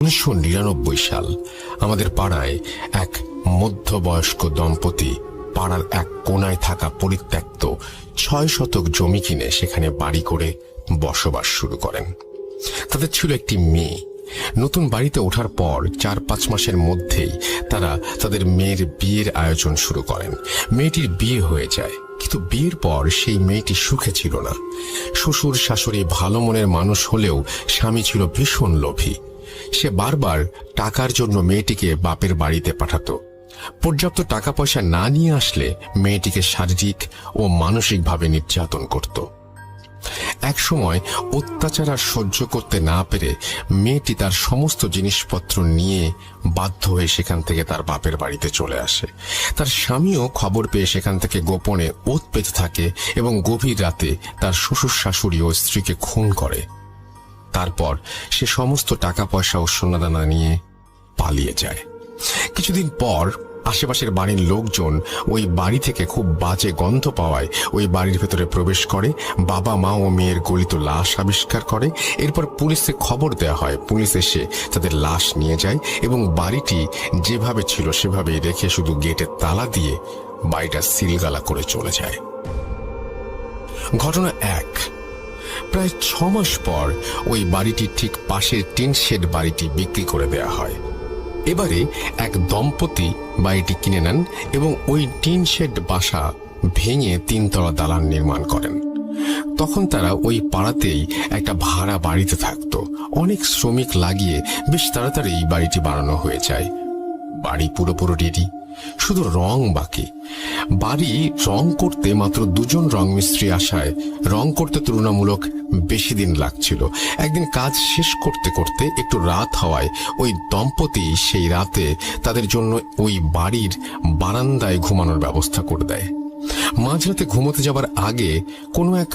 উনিশশো নিরানব্বই সাল আমাদের পাড়ায় এক মধ্যবয়স্ক দম্পতি পাড়ার এক কোনায় থাকা পরিত্যক্ত ছয় শতক জমি কিনে সেখানে বাড়ি করে বসবাস শুরু করেন। তাদের ছিল একটি মেয়ে। নতুন বাড়িতে ওঠার পর চার পাঁচ মাসের মধ্যেই তারা তাদের মেয়ের বিয়ের আয়োজন শুরু করেন। মেয়েটির বিয়ে হয়ে যায়, কিন্তু বিয়ের পর সেই মেয়েটি সুখে ছিল না। শ্বশুর শাশুড়ি ভালো মনের মানুষ হলেও স্বামী ছিল ভীষণ লোভী। সে বারবার টাকার জন্য মেয়েটিকে বাপের বাড়িতে পাঠাতো। পর্যাপ্ত টাকা পয়সা না নিয়ে আসলে মেয়েটিকে শারীরিক ও মানসিকভাবে নির্যাতন করত। এক সময় অত্যাচার আর সহ্য করতে না পেরে মেয়েটি তার সমস্ত জিনিসপত্র নিয়ে বাধ্য হয়ে সেখান থেকে তার বাপের বাড়িতে চলে আসে। তার স্বামীও খবর পেয়ে সেখান থেকে গোপনে ওত পেতে থাকে এবং গভীর রাতে তার শ্বশুর শাশুড়ি ও স্ত্রীকে খুন করে। তারপর সে সমস্ত টাকা পয়সা ও সোনাদানা নিয়ে পালিয়ে যায়। কিছুদিন পর আশেপাশের বাড়ির লোকজন ওই বাড়ি থেকে খুব বাজে গন্ধ পাওয়ায় ওই বাড়ির ভেতরে প্রবেশ করে, বাবা, মা ও মেয়ের গলিত লাশ আবিষ্কার করে। এরপর পুলিশে খবর দেওয়া হয়। পুলিশ এসে তাদের লাশ নিয়ে যায় এবং বাড়িটি যেভাবে ছিল সেভাবেই রেখে শুধু গেটের তালা দিয়ে বাড়িটা সিলগালা করে চলে যায়। ঘটনা এক। প্রায় ছ মাস পর ওই বাড়িটির ঠিক পাশের টিন শেড বাড়িটি বিক্রি করে দেয়া হয়। এবারে এক দম্পতি বাড়িটি কিনে নেন এবং ওই টিন শেড বাসা ভেঙে তিনতলা দালান নির্মাণ করেন। তখন তারা ওই পাড়াতেই একটা ভাড়া বাড়িতে থাকতো। অনেক শ্রমিক লাগিয়ে বেশ তাড়াতাড়ি বাড়িটি বানানো হয়ে যায়। বাড়ি পুরোপুরো রেডি শুধু রং বাকি। বাড়ি রং করতে মাত্র দুজন রং মিস্ত্রি আসায় রং করতে তুলনামূলক বেশি দিন লাগছিল। একদিন কাজ শেষ করতে করতে একটু রাত হওয়ায় ওই দম্পতি সেই রাতে তাদের জন্য ওই বাড়ির বারান্দায় ঘুমানোর ব্যবস্থা করে দেয়। মাঝরাতে ঘুমোতে যাবার আগে কোনো এক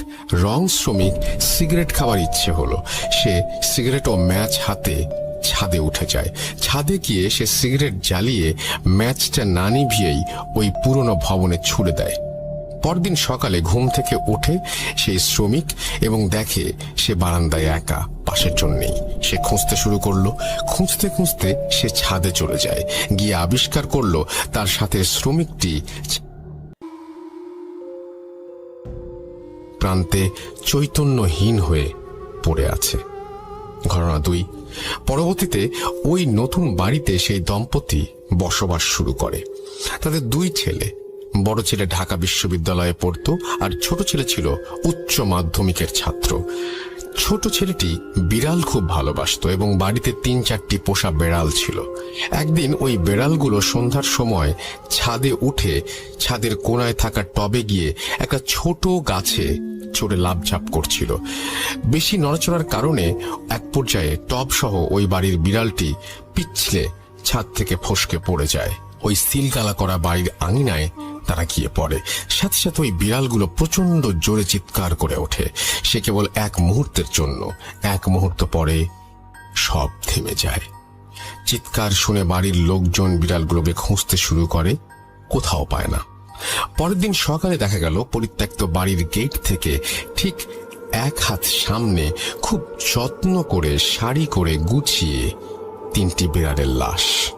রং শ্রমিক সিগারেট খাওয়ার ইচ্ছে হলো। সে সিগারেট ও ম্যাচ হাতে ছাদে উঠে যায়। ছাদে গিয়ে সে সিগারেট জ্বালিয়ে ম্যাচটা না নিভিয়েই ওই পুরনো ভবনে ছুড়ে দেয়। পরদিন সকালে ঘুম থেকে ওঠে সেই শ্রমিক এবং দেখে সে বারান্দায় একা, পাশের জন্যেই। সে খুঁজতে শুরু করল। খুঁজতে খুঁজতে সে ছাদে চলে যায়। গিয়ে আবিষ্কার করল তার সাথে শ্রমিকটি প্রান্তে চৈতন্যহীন হয়ে পড়ে আছে। ঘটনা দুই পরবর্তীতে ওই নতুন বাড়িতে সেই দম্পতি বসবাস শুরু করে। তাদের দুই ছেলে, বড় ছেলে ঢাকা বিশ্ববিদ্যালয়ে পড়ত আর ছোট ছেলে ছিল উচ্চ মাধ্যমিকের ছাত্র। ছোট ছেলেটি বিড়াল খুব ভালোবাসতো এবং বাড়িতে তিন চারটি পোষা বেড়াল ছিল। একদিন ওই বেড়ালগুলো সন্ধ্যার সময় ছাদে উঠে ছাদের কোনায় থাকা টবে গিয়ে একটা ছোট গাছে চড়ে লাভঝাপ করছিল। বেশি নড়াচড়ার কারণে এক পর্যায়ে টব সহ ওই বাড়ির বিড়ালটি পিছলে ছাদ থেকে ফসকে পড়ে যায়। ওই সিলগালা করা বাড়ির আঙিনায় তারা গিয়ে পড়ে। সাথে সাথে ওই বিড়ালগুলো প্রচণ্ড জোরে চিৎকার করে ওঠে। সে কেবল এক মুহূর্তের জন্য। এক মুহূর্ত পরে সব থেমে যায়। চিৎকার শুনে বাড়ির লোকজন বিড়ালগুলোকে খুঁজতে শুরু করে, কোথাও পায় না। পরের দিন সকালে দেখা গেল, পরিত্যক্ত বাড়ির গেট থেকে ঠিক এক হাত সামনে খুব যত্ন করে, শাড়ি করে গুছিয়ে তিনটি বিড়ালের লাশ।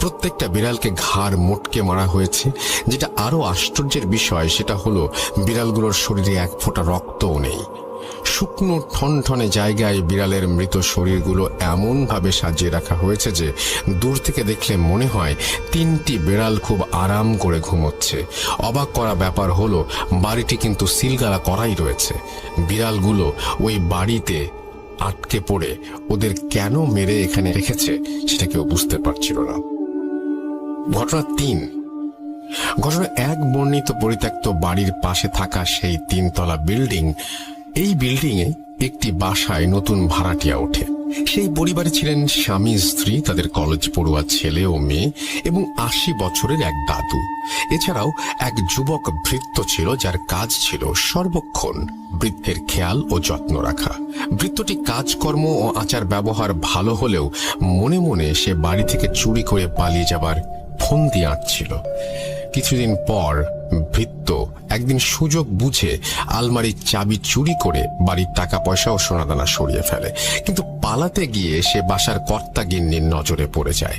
প্রত্যেকটা বিড়ালকে ঘাড় মোটকে মারা হয়েছে। যেটা আরও আশ্চর্যের বিষয়, সেটা হলো, বিড়ালগুলোর শরীরে এক ফোঁটা রক্তও নেই। শুকনো, ঠনঠনে জায়গায় বিড়ালের মৃত শরীরগুলো এমনভাবে সাজিয়ে রাখা হয়েছে যে, দূর থেকে দেখলে মনে হয়, তিনটি বিড়াল খুব আরাম করে ঘুমোচ্ছে। অবাক করা ব্যাপার হলো, বাড়িটি কিন্তু সিলগালা করাই রয়েছে। বিড়ালগুলো ওই বাড়িতে আটকে পড়ে ওদের কেন মেরে এখানে রেখেছে সেটা কেউ বুঝতে পারছিল না। ঘটনা তিন। ঘটনা এক বর্ণিত পরিত্যক্ত বাড়ির পাশে থাকা সেই তিনতলা বিল্ডিং, এই বিল্ডিং এ একটি বাসায় নতুন ভাড়াটিয়া ওঠে। সেই পরিবারে ছিলেন স্বামী, স্ত্রী, তাদের কলেজ পড়ুয়া ছেলে ও মেয়ে এবং আশি বছরের এক দাদু। এছাড়াও এক যুবক ভৃত্য ছিল যার কাজ ছিল সর্বক্ষণ বৃদ্ধের খেয়াল ও যত্ন রাখা। বৃত্তটি কাজকর্ম ও আচার ব্যবহার ভালো হলেও মনে মনে সে বাড়ি থেকে চুরি করে পালিয়ে যাবার ফন্দি আঁটছিল। কিছুদিন পর ভৃত্য একদিন সুযোগ বুঝে আলমারির চাবি চুরি করে বাড়ির টাকা পয়সা ও সোনাদানা সরিয়ে ফেলে। কিন্তু পালাতে গিয়ে সে বাসার কর্তা গিন্নির নজরে পড়ে যায়।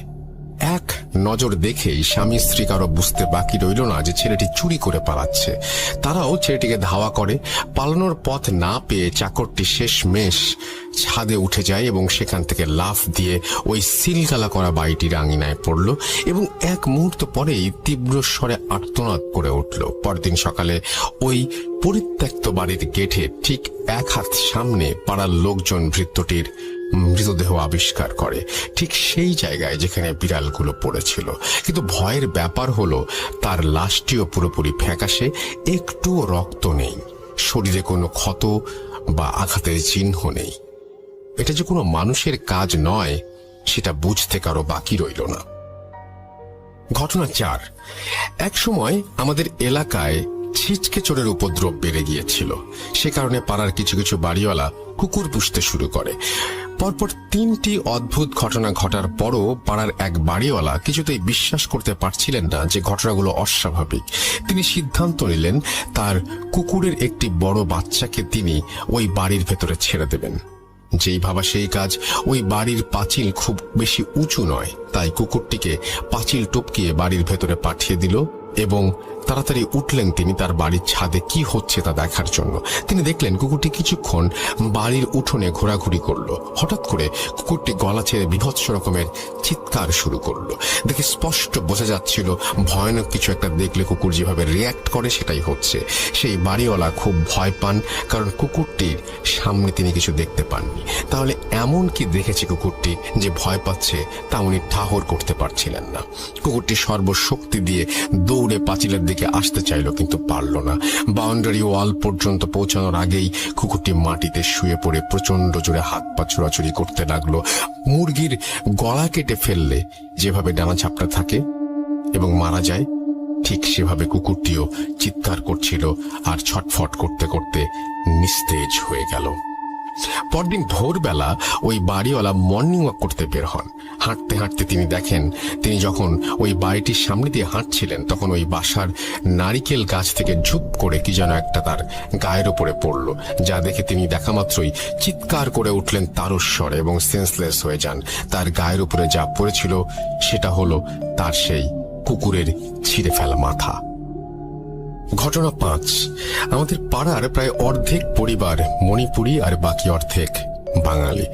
এক নজর দেখেই স্বামী স্ত্রী কারও বুঝতে বাকি রইল না যে ছেলেটি চুরি করে পালাচ্ছে। তারাও ছেলেটিকে ধাওয়া করে। পালানোর পথ না পেয়ে চাকরটি শেষ মেশ ছাদে উঠে যায় এবং সেখান থেকে লাফ দিয়ে ওই সিলগালা করা বাড়িটির আঙিনায় পড়ল এবং এক মুহূর্ত পরেই তীব্র স্বরে আর্তনাদ করে উঠল। পরদিন সকালে ওই পরিত্যক্ত বাড়ির গেটে ঠিক এক হাত সামনে পাড়ার লোকজন ভৃত্যটির মৃতদেহ আবিষ্কার করে। ঠিক সেই জায়গায় যেখানে বিড়ালগুলো পড়েছিল। কিন্তু ভয়ের ব্যাপার হলো, তার লাশটিও পুরোপুরি ফ্যাকাশে, একটুও রক্ত নেই। শরীরে কোনো ক্ষত বা আঘাতের চিহ্ন নেই। এটা যে কোনো মানুষের কাজ নয়, সেটা বুঝতে কারও বাকি রইল না। ঘটনা চার। এক সময় আমাদের এলাকায় ছিচকে চোরের উপদ্রব বেড়ে গিয়েছিল। সে কারণে পাড়ার কিছু কিছু বাড়িওয়ালা কুকুর পুষতে শুরু করে। পরপর তিনটি অদ্ভুত ঘটনা ঘটার পরও পাড়ার এক বাড়িওয়ালা কিছুতেই বিশ্বাস করতে পারছিলেন না যে ঘটনাগুলো অস্বাভাবিক। তিনি সিদ্ধান্ত নিলেন, তার কুকুরের একটি বড় বাচ্চাকে তিনি ওই বাড়ির ভেতরে ছেড়ে দেবেন। যেই ভাবা সেই কাজ, ওই বাড়ির পাঁচিল খুব বেশি উঁচু নয়, তাই কুকুরটিকে পাঁচিল টপকিয়ে বাড়ির ভেতরে পাঠিয়ে দিল এবং তাড়াতাড়ি উঠলেন তিনি তার বাড়ির ছাদে। কি হচ্ছে তা দেখার জন্য? তিনি দেখলেন কুকুরটি কিছুক্ষণ বাড়ির উঠোনে ঘোরাঘুরি করল। হঠাৎ করে কুকুরটি গলা ছেড়ে বিভৎস রকমের চিৎকার শুরু করল। দেখে স্পষ্ট বোঝা যাচ্ছিল, ভয়ানক কিছু একটা দেখলে কুকুর যেভাবে রিয়্যাক্ট করে সেটাই হচ্ছে। সেই বাড়িওয়ালা খুব ভয় পান, কারণ কুকুরটির সামনে তিনি কিছু দেখতে পাননি। তাহলে এমন কি দেখেছে কুকুরটি যে ভয় পাচ্ছে তা উনি ঠাহর করতে পারছিলেন না। কুকুরটি সর্বশক্তি দিয়ে দৌড়ে পাঁচিলের দিকে আসতে চাইল, কিন্তু পারল না। বাউন্ডারি ওয়াল পর্যন্ত পৌঁছানোর আগেই কুকুরটি মাটিতে শুয়ে পড়ে প্রচণ্ড জোরে হাত পা ছোড়াছুড়ি করতে লাগল। মুরগির গলা কেটে ফেললে যেভাবে ডানা ঝাপটা থাকে এবং মারা যায়, ঠিক সেভাবে কুকুরটিও চিৎকার করছিল আর ছটফট করতে করতে নিস্তেজ হয়ে গেল। পরদিন ভোরবেলা ওই বাড়িওয়ালা মর্নিং ওয়াক করতে বের হন। হাঁটতে হাঁটতে তিনি দেখেন, তিনি যখন ওই বাড়িটির সামনে দিয়ে হাঁটছিলেন, তখন ওই বাসার নারিকেল গাছ থেকে ঝুপ করে কি যেন একটা তার গায়ের ওপরে পড়ল, যা দেখে তিনি দেখা মাত্রই চিৎকার করে উঠলেন তারস্বরে এবং সেন্সলেস হয়ে যান। তার গায়ের উপরে যা পড়েছিল, সেটা হলো তার সেই কুকুরের ছিঁড়ে ফেলা মাথা। ঘটনা পাঁচ। আমাদের পাড়ার প্রায় অর্ধেক পরিবার মণিপুরি আর বাকি অর্ধেক বাঙালি।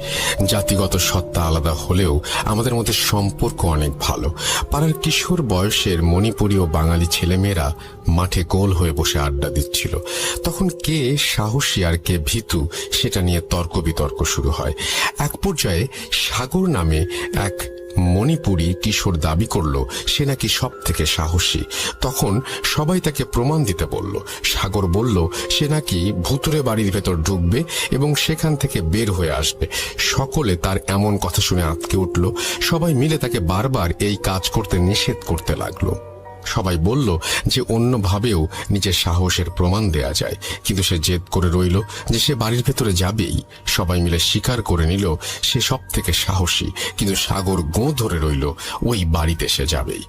জাতিগত সত্তা আলাদা হলেও আমাদের মধ্যে সম্পর্ক অনেক ভালো। পাড়ার কিশোর বয়সের মণিপুরি ও বাঙালি ছেলেমেয়েরা মাঠে গোল হয়ে বসে আড্ডা দিচ্ছিল। তখন কে সাহসী আর কে ভীতু সেটা নিয়ে তর্ক বিতর্ক শুরু হয়। এক পর্যায়ে সাগর নামে এক মণিপুরি কিশোর দাবি করল, সে নাকি সব থেকে সাহসী। তখন সবাই তাকে প্রমাণ দিতে বলল। সাগর বলল, সে নাকি ভুতুরে বাড়ির ভেতর ঢুকবে এবং সেখান থেকে বের হয়ে আসবে। সকলে তার এমন কথা শুনে আঁতকে উঠল। সবাই মিলে তাকে বারবার এই কাজ করতে নিষেধ করতে লাগল। সবাই বলল যে অন্যভাবেও নিজের সাহসের প্রমাণ দেয়া যায়। কিন্তু সে জেদ করে রইল যে সে বাড়ির ভেতরে যাবেই। সবাই মিলে স্বীকার করে নিল সে সব থেকে সাহসী। কিন্তু সাগর গোঁ ধরে রইল, ওই বাড়িতে সে যাবেই।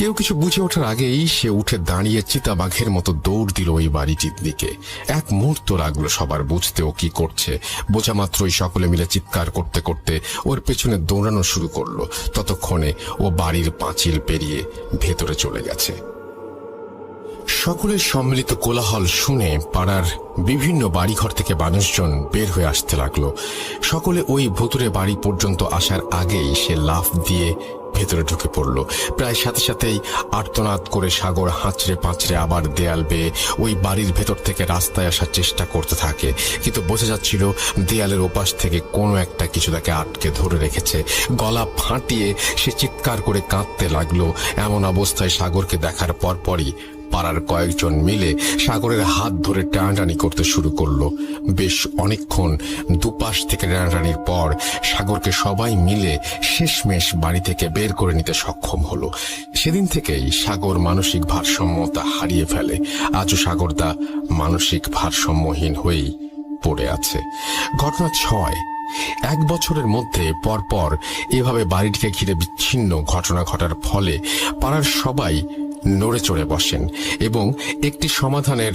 কেউ কিছু বুঝে ওঠার আগেই সে উঠে দাঁড়িয়ে চিতাবাঘের মতো দৌড় দিল ওই বাড়িটির দিকে। এক মুহূর্ত লাগল সবার বুঝতে ও কি করছে। বোঝা মাত্রই সকলে মিলে চিৎকার করতে করতে ওর পেছনে দৌড়ানো শুরু করল। ততক্ষণে ও বাড়ির পাঁচিল পেরিয়ে ভেতরে চলে গেছে। সকলের সম্মিলিত কোলাহল শুনে পাড়ার বিভিন্ন বাড়িঘর থেকে মানুষজন বের হয়ে আসতে লাগল। সকলে ওই ভুতুরে বাড়ি পর্যন্ত আসার আগেই সে লাফ দিয়ে ভেতরে ঢুকে পড়ল। প্রায় সাথে সাথেই আর্তনাদ করে সাগর হাঁচড়ে পাঁচড়ে আবার দেয়াল বেয়ে ওই বাড়ির ভেতর থেকে রাস্তায় আসার চেষ্টা করতে থাকে। কিন্তু বোঝা যাচ্ছিল দেয়ালের ওপাশ থেকে কোনো একটা কিছু তাকে আটকে ধরে রেখেছে। গলা ফাটিয়ে সে চিৎকার করে কাঁদতে লাগল। এমন অবস্থায় সাগরকে দেখার পরপরই পাড়ার কয়েকজন মিলে সাগরের হাত ধরে টানাটানি করতে শুরু করল। বেশ অনেকক্ষণ দুপাশ থেকে টানাটানির পর সাগরকে সবাই মিলে শেষমেশ বাড়ি থেকে বের করে নিতে সক্ষম হলো। সেদিন থেকেই সাগর মানসিক ভারসাম্যতা হারিয়ে ফেলে। আজও সাগর সাগরদা মানসিক ভারসাম্যহীন হয়েই পড়ে আছে। ঘটনা ছয়। এক বছরের মধ্যে পরপর এভাবে বাড়িটিকে ঘিরে বিচ্ছিন্ন ঘটনা ঘটার ফলে পাড়ার সবাই নড়ে চড়ে বসেন এবং একটি সমাধানের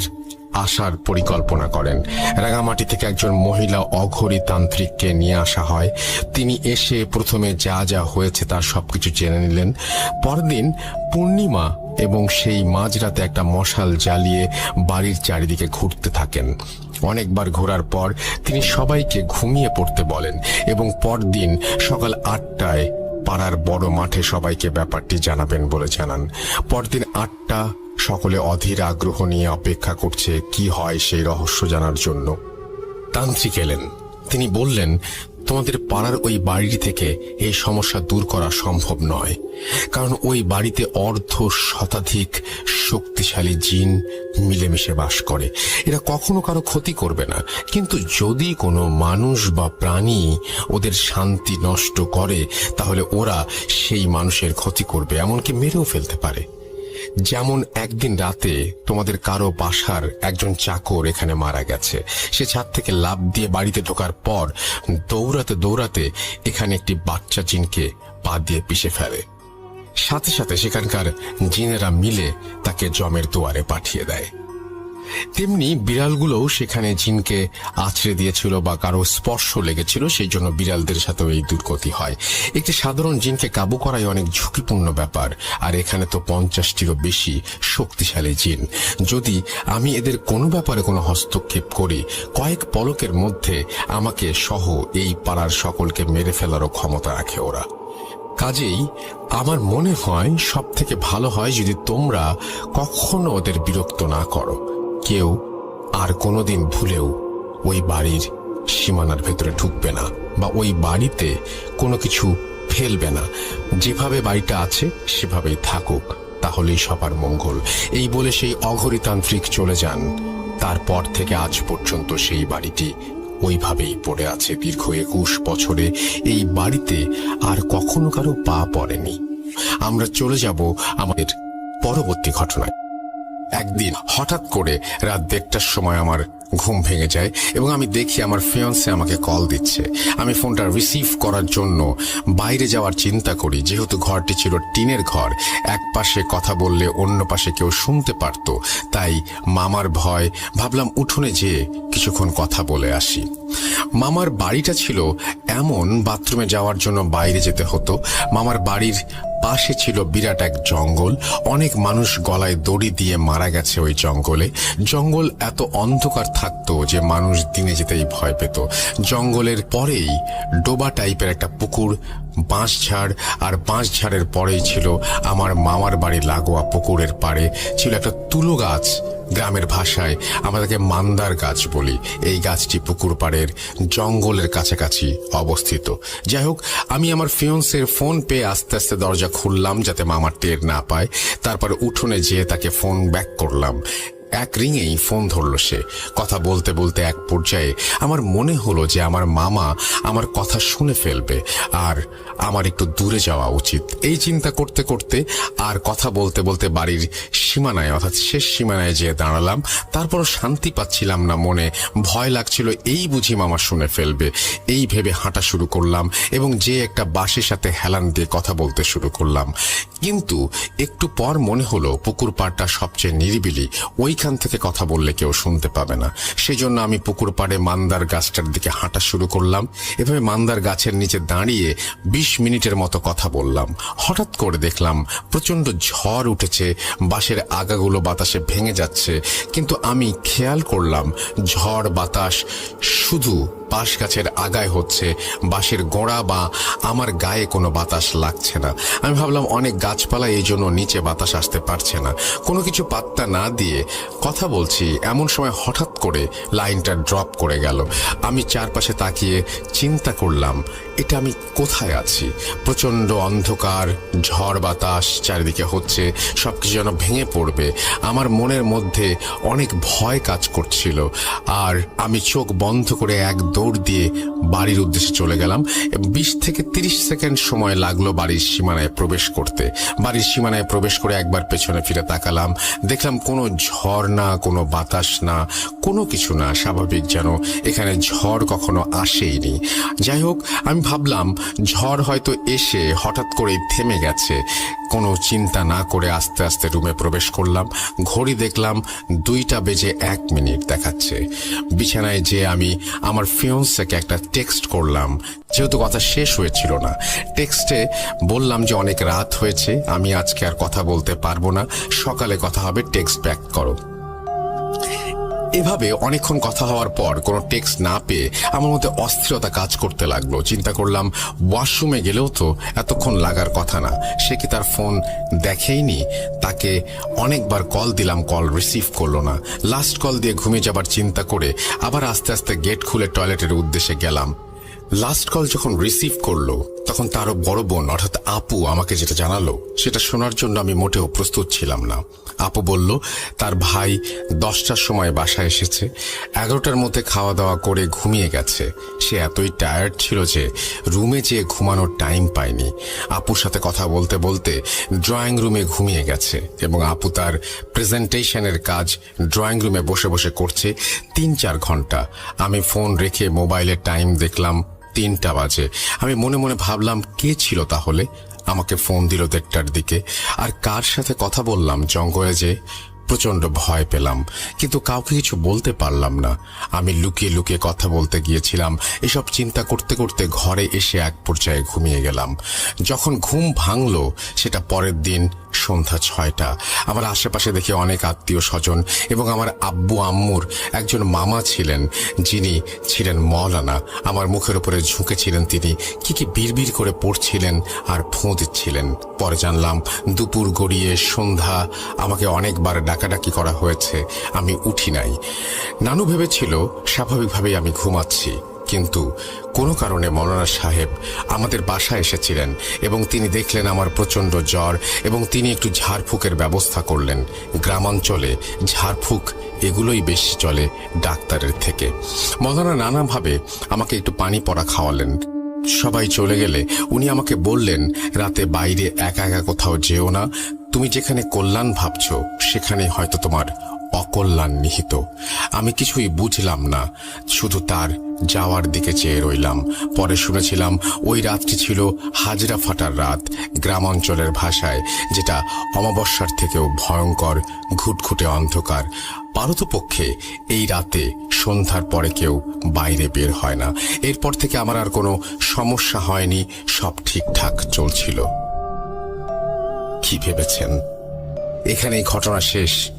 আসার পরিকল্পনা করেন। রাঙামাটি থেকে একজন মহিলা অঘরী তান্ত্রিককে নিয়ে আসা হয়। তিনি এসে প্রথমে যা যা হয়েছে তার সবকিছু জেনে নিলেন। পরদিন পূর্ণিমা এবং সেই মাঝরাতে একটা মশাল জ্বালিয়ে বাড়ির চারিদিকে ঘুরতে থাকেন। অনেকবার ঘোরার পর তিনি সবাইকে ঘুমিয়ে পড়তে বলেন এবং পরদিন সকাল আটটায় পাড়ার বড় মাঠে সবাইকে ব্যাপারটি জানাবেন বলে জানান। পরদিন আটটা, সকলে অধীর আগ্রহ নিয়ে অপেক্ষা করছে, কি হয় সেই রহস্য জানার জন্য। তান্ত্রিক এলেন। তিনি বললেন তোমাদের পাড়ার ওই বাড়ি থেকে এই সমস্যা দূর করা সম্ভব নয়। কারণ ওই বাড়িতে অর্ধ শতাধিক শক্তিশালী জিন মিলেমিশে বাস করে। এরা কখনো কারও ক্ষতি করবে না। কিন্তু যদি কোনো মানুষ বা প্রাণী ওদের শান্তি নষ্ট করে, তাহলে ওরা সেই মানুষের ক্ষতি করবে, এমনকি মেরেও ফেলতে পারে। যেমন একদিন রাতে তোমাদের কারও বাসার একজন চাকর এখানে মারা গেছে। সে ছাদ থেকে লাভ দিয়ে বাড়িতে ঢোকার পর দৌড়াতে দৌড়াতে এখানে একটি বাচ্চা জিনকে পা দিয়ে পিষে ফেলে। সাথে সাথে সেখানকার জিনেরা মিলে তাকে জমের দুয়ারে পাঠিয়ে দেয়। তেমনি বিড়ালগুলোও সেখানে জিনকে আছড়ে দিয়েছিল বা কারও স্পর্শ লেগেছিল, সেই জন্য বিড়ালদের সাথেও এই দুর্গতি হয়। একটি সাধারণ জিনকে কাবু করাই অনেক ঝুঁকিপূর্ণ ব্যাপার, আর এখানে তো পঞ্চাশটিরও বেশি শক্তিশালী জিন। যদি আমি এদের কোনো ব্যাপারে কোনো হস্তক্ষেপ করি, কয়েক পলকের মধ্যে আমাকে সহ এই পাড়ার সকলকে মেরে ফেলারও ক্ষমতা রাখে ওরা। কাজেই আমার মনে হয় সব থেকে ভালো হয় যদি তোমরা কখনো ওদের বিরক্ত না করো। কেউ আর কোনোদিন ভুলেও ওই বাড়ির সীমানার ভেতরে ঢুকবে না বা ওই বাড়িতে কোনো কিছু ফেলবে না। যেভাবে বাড়িটা আছে, সেভাবেই থাকুক, তাহলেই সবার মঙ্গল। এই বলে সেই অঘরিতান্ত্রিক চলে যান। তারপর থেকে আজ পর্যন্ত সেই বাড়িটি ওইভাবেই পড়ে আছে দীর্ঘ একুশ বছরে। এই বাড়িতে আর কখনো কারও পা পড়েনি। আমরা চলে যাব আমাদের পরবর্তী ঘটনায়। একদিন হঠাৎ করে রাত দেড়টার সময় আমার ঘুম ভেঙে যায় এবং আমি দেখি আমার ফিয়ন্সে আমাকে কল দিচ্ছে। আমি ফোনটা রিসিভ করার জন্য বাইরে যাওয়ার চিন্তা করি, যেহেতু ঘরটি ছিল টিনের ঘর, এক পাশে কথা বললে অন্য পাশে কেউ শুনতে পারত, তাই মামার ভয় ভাবলাম উঠোনে যেয়ে কিছুক্ষণ কথা বলে আসি। মামার বাড়িটা ছিল এমন, বাথরুমে যাওয়ার জন্য বাইরে যেতে হতো, মামার বাড়ির পাশে ছিল বিরাট এক জঙ্গল। অনেক মানুষ গলায় দড়ি দিয়ে মারা গেছে ওই জঙ্গলে। জঙ্গল এত অন্ধকার থাকত যে মানুষ দিনে যেতেই ভয় পেত। জঙ্গলের পরেই ডোবা টাইপের একটা পুকুর বাঁশঝাড় আর বাঁশঝাড়ের পরেই ছিল আমার মামার বাড়ি লাগোয়া পুকুরের পাড়ে। ছিল একটা তুলো গাছ গ্রামের ভাষায় আমরা তাকে মান্দার গাছ বলি। এই গাছটি পুকুর পাড়ের জঙ্গলের কাছাকাছি অবস্থিত। যাই হোক, আমি আমার ফিয়ন্সের ফোন পেয়ে আস্তে আস্তে দরজা খুললাম যাতে মামার টের না পায়। তারপর উঠোনে যেয়ে তাকে ফোন ব্যাক করলাম। এক রিংয়েই ফোন ধরলো সে। কথা বলতে বলতে এক পর্যায়ে আমার মনে হলো যে আমার মামা আমার কথা শুনে ফেলবে আর আমার একটু দূরে যাওয়া উচিত। এই চিন্তা করতে করতে আর কথা বলতে বলতে বাড়ির সীমানায় অর্থাৎ শেষ সীমানায় যেয়ে দাঁড়ালাম। তারপর শান্তি পাচ্ছিলাম না মনে। ভয় লাগছিল, এই বুঝি মামা শুনে ফেলবে। এই ভেবে হাঁটা শুরু করলাম এবং যে একটা বাসের সাথে হেলান দিয়ে কথা বলতে শুরু করলাম। কিন্তু একটু পর মনে হলো, পুকুর পাড়টা সবচেয়ে নিরিবিলি। ওইখান থেকে কথা বললে কেউ শুনতে পাবে না। সেই জন্য আমি পুকুর পাড়ে মান্দার গাছটার দিকে হাঁটা শুরু করলাম। এভাবে মান্দার গাছের নিচে দাঁড়িয়ে বিশ মিনিটের মতো কথা বললাম। হঠাৎ করে দেখলাম প্রচণ্ড ঝড় উঠেছে, বাঁশের আগাগুলো বাতাসে ভেঙে যাচ্ছে। কিন্তু আমি খেয়াল করলাম ঝড় বাতাস শুধু বাঁশ গাছের আগায় হচ্ছে, বাঁশের গোড়া বা আমার গায়ে কোনো বাতাস লাগছে না। আমি ভাবলাম অনেক গাছপালা এই জন্য নিচে বাতাস আসতে পারছে না। কোনো কিছু পাত্তা না দিয়ে কথা বলছি, এমন সময় হঠাৎ করে লাইনটা ড্রপ করে গেল। আমি চারপাশে তাকিয়ে চিন্তা করলাম, এটা আমি কোথায় আছি? প্রচণ্ড অন্ধকার, ঝড় বাতাস চারিদিকে হচ্ছে সব কিছু যেন ভেঙে পড়বে। আমার মনের মধ্যে অনেক ভয় কাজ করছিল, আর আমি চোখ বন্ধ করে এক দৌড় দিয়ে বাড়ির উদ্দেশ্যে চলে গেলাম। বিশ থেকে তিরিশ সেকেন্ড সময় লাগল বাড়ির সীমানায় প্রবেশ করতে। বাড়ির সীমানায় প্রবেশ করে একবার পেছনে ফিরে তাকালাম। দেখলাম কোনো ঝড় না, কোনো বাতাস না, কোনো কিছু না। স্বাভাবিক যেন এখানে ঝড় কখনো আসেইনি। যাই হোক, আমি ভাবলাম ঝড় হয়তো এসে হঠাৎ করেই থেমে গেছে। কোনো চিন্তা না করে আস্তে আস্তে রুমে প্রবেশ করলাম। ঘড়ি দেখলাম দুইটা বেজে এক মিনিট দেখাচ্ছে। বিছানায় যে আমি আমার ফিয়ন্সকে একটা টেক্সট করলাম। যেহেতু কথা শেষ হয়েছিল না, টেক্সটে বললাম যে অনেক রাত হয়েছে, আমি আজকে আর কথা বলতে পারব না। সকালে কথা হবে, টেক্সট ব্যাক করো। এভাবে অনেকক্ষণ কথা হওয়ার পর কোনো টেক্সট না পেয়ে আমার মধ্যে অস্থিরতা কাজ করতে লাগল। চিন্তা করলাম ওয়াশরুমে গেলেও তো এতক্ষণ লাগার কথা না। সে কি তার ফোন দেখেইনি? তাকে অনেকবার কল দিলাম কল রিসিভ করল না। লাস্ট কল দিয়ে ঘুমিয়ে যাবার চিন্তা করে আবার আস্তে আস্তে গেট খুলে টয়লেটের উদ্দেশ্যে গেলাম। লাস্ট কল যখন রিসিভ করল, তখন তারও বড় বোন, অর্থাৎ আপু, আমাকে যেটা জানালো, সেটা শোনার জন্য আমি মোটেও প্রস্তুত ছিলাম না। আপু বলল, তার ভাই দশটার সময় বাসায় এসেছে। এগারোটার মধ্যে খাওয়া দাওয়া করে ঘুমিয়ে গেছে। সে এতই টায়ার্ড ছিল যে রুমে যেয়ে ঘুমানোর টাইম পায়নি। আপুর সাথে কথা বলতে বলতে ড্রয়িং রুমে ঘুমিয়ে গেছে এবং আপু তার প্রেজেন্টেশনের কাজ ড্রয়িং রুমে বসে বসে করছে তিন চার ঘণ্টা। আমি ফোন রেখে মোবাইলের টাইম দেখলাম তিনটা বাজে। আমি মনে মনে ভাবলাম, কে ছিল তাহলে? আমাকে ফোন দিল দেড়টার দিকে। আর কার সাথে কথা বললাম? জঙ্গলে যে প্রচণ্ড ভয় পেলাম। কিন্তু কাউকে কিছু বলতে পারলাম না। আমি লুকিয়ে লুকিয়ে কথা বলতে গিয়েছিলাম। এসব চিন্তা করতে করতে ঘরে এসে এক পর্যায়ে ঘুমিয়ে গেলাম। যখন ঘুম ভাঙলো, সেটা পরের দিন সন্ধ্যা ছয়টা। আমার আশেপাশে দেখি অনেক আত্মীয় স্বজন এবং আমার আব্বু আম্মুর একজন মামা ছিলেন, যিনি ছিলেন মৌলানা আমার মুখের উপরে ঝুঁকেছিলেন তিনি। কি কি বিড়বিড় করে পড়ছিলেন আর ফোঁ দিচ্ছিলেন পরে জানলাম, দুপুর গড়িয়ে সন্ধ্যা, আমাকে অনেকবার ডাকাডাকি করা হয়েছে। আমি উঠি নাই। নানু ভেবেছিল, স্বাভাবিকভাবেই আমি ঘুমাচ্ছি। কিন্তু কোনো কারণে মৌলানা সাহেব আমাদের বাসায় এসেছিলেন এবং তিনি দেখলেন আমার প্রচণ্ড জ্বর এবং তিনি একটু ঝাড়ফুঁকের ব্যবস্থা করলেন। গ্রামাঞ্চলে ঝাড়ফুঁক এগুলোই বেশি চলে ডাক্তারের থেকে। মৌলানা নানাভাবে আমাকে একটু পানি পড়া খাওয়ালেন। সবাই চলে গেলে উনি আমাকে বললেন, রাতে বাইরে একা একা কোথাও যেও না। তুমি যেখানে কল্যাণ ভাবছ সেখানে হয়তো তোমার অকল্যাণ নিহিত। আমি কিছুই বুঝলাম না। শুধু তার যাওয়ার দিকে চেয়ে রইলাম। পরে শুনেছিলাম ওই রাতটি ছিল হাজরা ফাটার রাত গ্রামাঞ্চলের ভাষায়, যেটা অমাবস্যার থেকেও ভয়ঙ্কর, ঘুটঘুটে অন্ধকার। পারতপক্ষে এই রাতে সন্ধ্যার পরে কেউ বাইরে বের হয় না। এরপর থেকে আমার আর কোনো সমস্যা হয়নি, সব ঠিকঠাক চলছিল। কি ভেবেছেন? এখানে ঘটনা শেষ।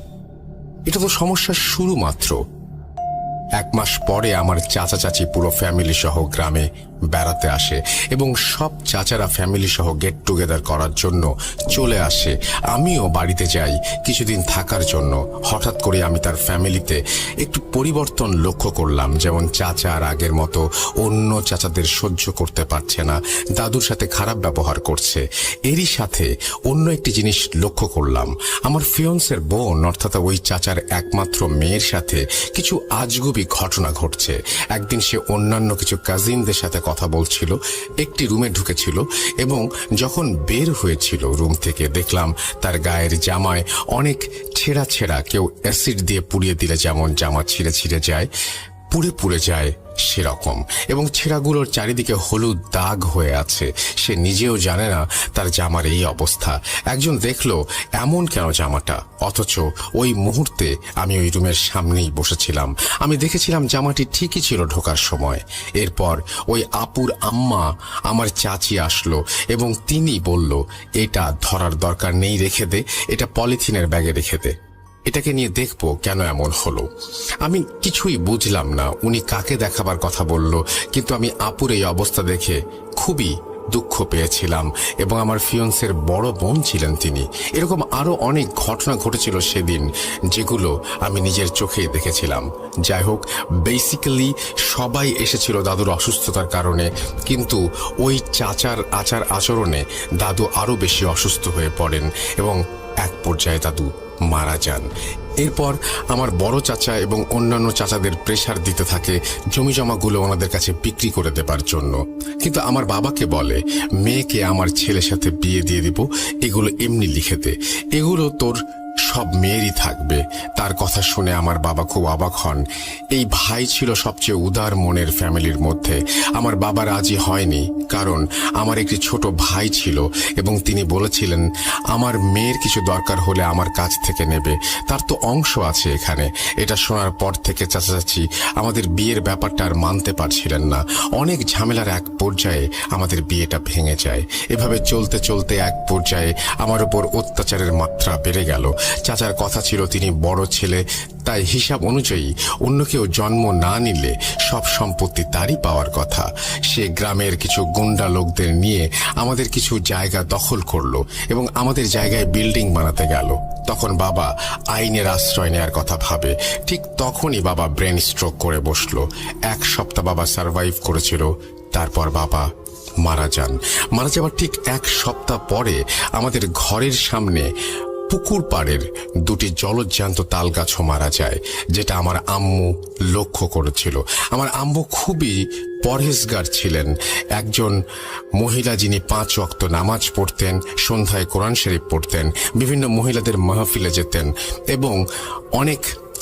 এটা তো সমস্যার শুরু মাত্র। এক মাস পরে আমার চাচা চাচি পুরো ফ্যামিলি সহ গ্রামে বেড়াতে আসে এবং সব চাচারা ফ্যামিলি সহ গেট টুগেদার করার জন্য চলে আসে। আমিও বাড়িতে যাই কিছুদিন থাকার জন্য। হঠাৎ করে আমি তার ফ্যামিলিতে একটু পরিবর্তন লক্ষ্য করলাম, যেমন চাচা আর আগের মতো অন্য চাচাদের সহ্য করতে পারছে না, দাদুর সাথে খারাপ ব্যবহার করছে। এরই সাথে অন্য একটি জিনিস লক্ষ্য করলাম। আমার ফিয়ন্সের বোন, অর্থাৎ ওই চাচার একমাত্র মেয়ের সাথে কিছু আজগুবি ঘটনা ঘটছে। একদিন সে অন্যান্য কিছু কাজিনদের সাথে কথা বলছিল, একটি রুমে ঢুকেছিল এবং যখন বের হয়েছিল রুম থেকে দেখলাম তার গায়ের জামায় অনেক ছেঁড়া ছেঁড়া, কেউ অ্যাসিড দিয়ে পুড়িয়ে দিলে যেমন জামা ছিঁড়ে ছিঁড়ে যায়, পুড়ে পুড়ে যায় সেরকম। এবং ছেঁড়াগুলোর চারিদিকে হলুদ দাগ হয়ে আছে। সে নিজেও জানে না তার জামার এই অবস্থা। একজন দেখল, এমন কেন জামাটা? অথচ ওই মুহূর্তে আমি ওই রুমের সামনেই বসেছিলাম। আমি দেখেছিলাম জামাটি ঠিকই ছিল ঢোকার সময়। এরপর ওই আপুর আম্মা আমার চাচি আসলো এবং তিনি বলল, এটা ধরার দরকার নেই, রেখে দে। এটা পলিথিনের ব্যাগে রেখে দে। এটাকে নিয়ে দেখব কেন এমন হলো। আমি কিছুই বুঝলাম না, উনি কাকে দেখাবার কথা বলল, কিন্তু আমি আপুর এই অবস্থা দেখে খুবই দুঃখ পেয়েছিলাম এবং আমার ফিয়ন্সের বড় বোন ছিলেন তিনি। এরকম আরও অনেক ঘটনা ঘটেছিল সেদিন, যেগুলো আমি নিজের চোখেই দেখেছিলাম। যাই হোক বেসিক্যালি সবাই এসেছিল দাদুর অসুস্থতার কারণে, কিন্তু ওই চাচার আচার আচরণে দাদু আরও বেশি অসুস্থ হয়ে পড়েন এবং এক পর্যায়ে দাদু মারা যান। এরপর আমার বড় চাচা এবং অন্যান্য চাচাদের প্রেশার দিতে থাকে জমি জমাগুলো ওনাদের কাছে বিক্রি করে দেবার জন্য। কিন্তু আমার বাবাকে বলে, মেয়েকে আমার ছেলের সাথে বিয়ে দিয়ে দিব, এগুলো এমনি লিখে দে। এগুলো তোর সব মেয়েরই থাকবে। তার কথা শুনে আমার বাবা খুব অবাক হন। এই ভাই ছিল সবচেয়ে উদার মনের ফ্যামিলির মধ্যে। আমার বাবা রাজি হয়নি, কারণ আমার একটি ছোট ভাই ছিল এবং তিনি বলেছিলেন, আমার মেয়ের কিছু দরকার হলে আমার কাছ থেকে নেবে। তার তো অংশ আছে এখানে। এটা শোনার পর থেকে চাচা চাচি আমাদের বিয়ের ব্যাপারটা আর মানতে পারছিলেন না। অনেক ঝামেলার এক পর্যায়ে আমাদের বিয়েটা ভেঙে যায়। এভাবে চলতে চলতে এক পর্যায়ে আমার উপর অত্যাচারের মাত্রা বেড়ে গেল। চাচার কথা ছিল তিনি বড় ছেলে, তাই হিসাব অনুযায়ী অন্য কেউ জন্ম না নিলে সব সম্পত্তি তারই পাওয়ার কথা। সে গ্রামের কিছু গুন্ডা লোকদের নিয়ে আমাদের কিছু জায়গা দখল করল এবং আমাদের জায়গায় বিল্ডিং বানাতে গেল। তখন বাবা আইনের আশ্রয় নেওয়ার কথা ভাবে। ঠিক তখনই বাবা ব্রেন স্ট্রোক করে বসল। এক সপ্তাহ বাবা সার্ভাইভ করেছিল, তারপর বাবা মারা যান। মারা যাওয়ার ঠিক এক সপ্তাহ পরে আমাদের ঘরের সামনে পুকুর পাড়ের দুটি জলজ্যান্ত তাল গাছও মারা যায়, যেটা আমার আম্মু লক্ষ্য করেছিল। আমার আম্মু খুবই পরহেজগার ছিলেন। একজন মহিলা যিনি পাঁচ অক্ত নামাজ পড়তেন, সন্ধ্যায় কোরআন শরীফ পড়তেন, বিভিন্ন মহিলাদের মাহফিলে যেতেন এবং অনেক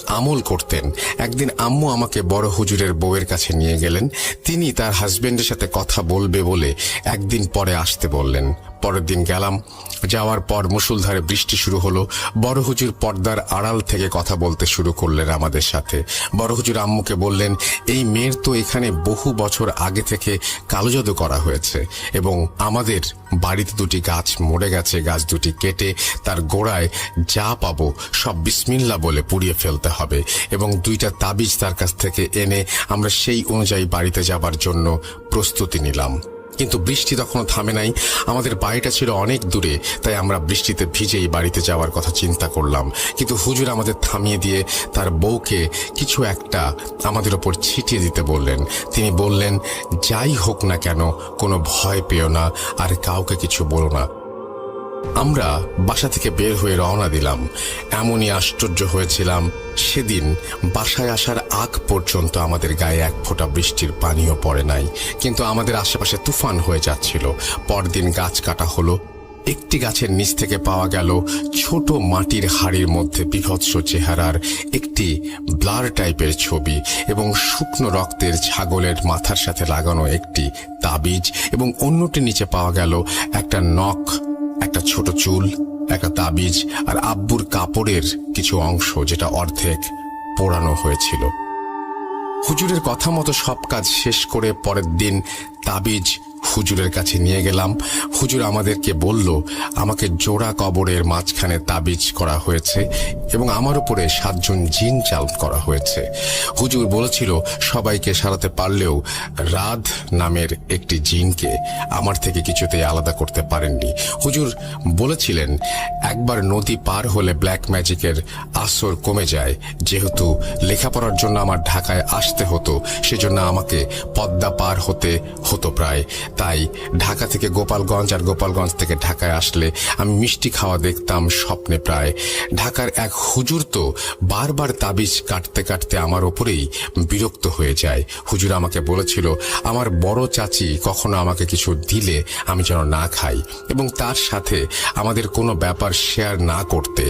আমল করতেন। একদিন আম্মু আমাকে বড় হুজুরের বউয়ের কাছে নিয়ে গেলেন। তিনি তার হাজবেন্ডের সাথে কথা বলবে বলে একদিন পরে আসতে বললেন। পরের দিন গেলাম। যাওয়ার পর মুসুলধারে বৃষ্টি শুরু হলো। বড় হুজুর পর্দার আড়াল থেকে কথা বলতে শুরু করলেন আমাদের সাথে। বড় হুজুর আম্মুকে বললেন, এই মেয়ের তো এখানে বহু বছর আগে থেকে কালো জাদু করা হয়েছে এবং আমাদের বাড়িতে দুটি গাছ মরে গেছে, গাছ দুটি কেটে তার গোড়ায় যা পাবো সব বিসমিল্লা বলে পুড়িয়ে ফেলতে হবে এবং দুইটা তাবিজ তার কাছ থেকে এনে আমরা সেই অনুযায়ী বাড়িতে যাবার জন্য প্রস্তুতি নিলাম। কিন্তু বৃষ্টি তখনও থামে নাই। আমাদের বাড়িটা ছিল অনেক দূরে, তাই আমরা বৃষ্টিতে ভিজেই বাড়িতে যাওয়ার কথা চিন্তা করলাম। কিন্তু হুজুর আমাদের থামিয়ে দিয়ে তার বউকে কিছু একটা আমাদের ওপর ছিটিয়ে দিতে বললেন। তিনি বললেন, যাই হোক না কেন, কোনো ভয় পেও না, আর কাউকে কিছু বলো না। আমরা বাসা থেকে বের হয়ে রওনা দিলাম। এমনই আশ্চর্য হয়েছিলাম সেদিন বাসায় আসার আগ পর্যন্ত আমাদের গায়ে এক ফোঁটা বৃষ্টির পানিও পড়ে নাই। কিন্তু আমাদের আশেপাশে তুফান হয়ে যাচ্ছিল। পরদিন গাছ কাটা হলো। একটি গাছের নিচ থেকে পাওয়া গেল ছোট মাটির হাড়ির মধ্যে বিভৎস চেহারার একটি ব্লার টাইপের ছবি এবং শুকনো রক্তের ছাগলের মাথার সাথে লাগানো একটি তাবিজ এবং অন্যটি নিচে পাওয়া গেল একটা নখ একটা ছোট চুল, একটা তাবিজ আর আব্বুর কাপড়ের কিছু অংশ যেটা অর্ধেক পোড়ানো হয়েছিল। হুজুরের কথা মতো সব কাজ শেষ করে পরের দিন তাবিজ হুজুরের কাছে নিয়ে গেলাম। হুজুর আমাদেরকে বলল, আমাকে জোড়া কবরের মাঝখানে তাবিজ করা হয়েছে এবং আমার উপরে সাতজন জিন চাল করা হয়েছে। হুজুর বলেছিল, সবাইকে সারাতে পারলেও রাধ নামের একটি জিনকে আমার থেকে কিছুতেই আলাদা করতে পারেননি। হুজুর বলেছিলেন, একবার নদী পার হলে ব্ল্যাক ম্যাজিকের আসর কমে যায়। যেহেতু লেখাপড়ার জন্য আমার ঢাকায় আসতে হতো, সেজন্য আমাকে পদ্মা পার হতে হতো প্রায়। তাই ঢাকা থেকে গোপালগঞ্জ আর গোপালগঞ্জ থেকে ঢাকায় আসলে আমি মিষ্টি খাওয়া দেখতাম স্বপ্নে প্রায়। ঢাকার এক হুজুর তো বারবার তাবিজ কাটতে কাটতে আমার ওপরেই বিরক্ত হয়ে যায়। হুজুর আমাকে বলেছিল, আমার বড় চাচি কখনো আমাকে কিছু দিলে আমি যেন না খাই এবং তার সাথে আমাদের কোনো ব্যাপার শেয়ার না করতে।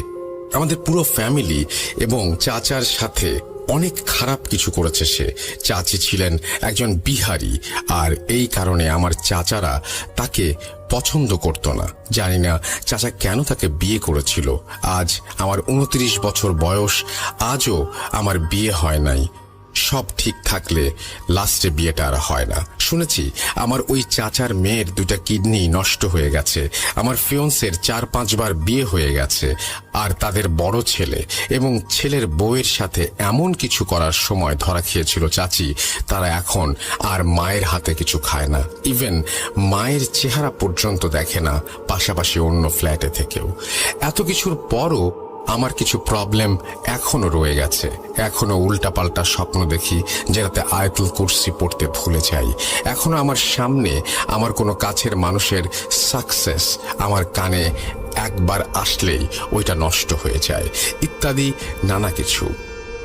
আমাদের পুরো ফ্যামিলি এবং চাচার সাথে অনেক খারাপ কিছু করেছে সে। চাচি ছিলেন একজন বিহারি, আর এই কারণে আমার চাচারা তাকে পছন্দ করতো না। জানি না চাচা কেন তাকে বিয়ে করেছিল। আজ আমার উনত্রিশ বছর বয়স, আজও আমার বিয়ে হয় নাই। সব ঠিক থাকলে লাস্টে বিয়েটা আর হয় না। শুনেছি, আমার ওই চাচার মেয়ের দুটা কিডনি নষ্ট হয়ে গেছে। আমার ফিওন্সের চার পাঁচবার বিয়ে হয়ে গেছে। আর তাদের বড় ছেলে এবং ছেলের বউয়ের সাথে এমন কিছু করার সময় ধরা খেয়েছিল চাচি, তারা এখন আর মায়ের হাতে কিছু খায় না। ইভেন মায়ের চেহারা পর্যন্ত দেখে না, পাশাপাশি অন্য ফ্ল্যাটে থেকেও। এত কিছুর পরও আমার কিছু প্রবলেম এখনও রয়ে গেছে। এখনও উল্টাপাল্টা স্বপ্ন দেখি, যেটাতে আয়তুল কুর্সি পড়তে ভুলে যাই। এখনও আমার সামনে আমার কোনো কাছের মানুষের সাকসেস আমার কানে একবার আসলেই ওইটা নষ্ট হয়ে যায়। ইত্যাদি নানা কিছু।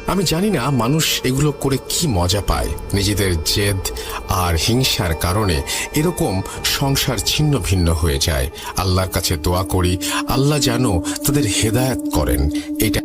আমি জানি না মানুষ এগুলো করে কি মজা পায়। নিজেদের জেদ আর হিংসার কারণে এরকম সংসার ছিন্ন ভিন্ন হয়ে যায়। আল্লাহর কাছে দোয়া করি, আল্লাহ যেন তাদের হেদায়ত করেন। এটা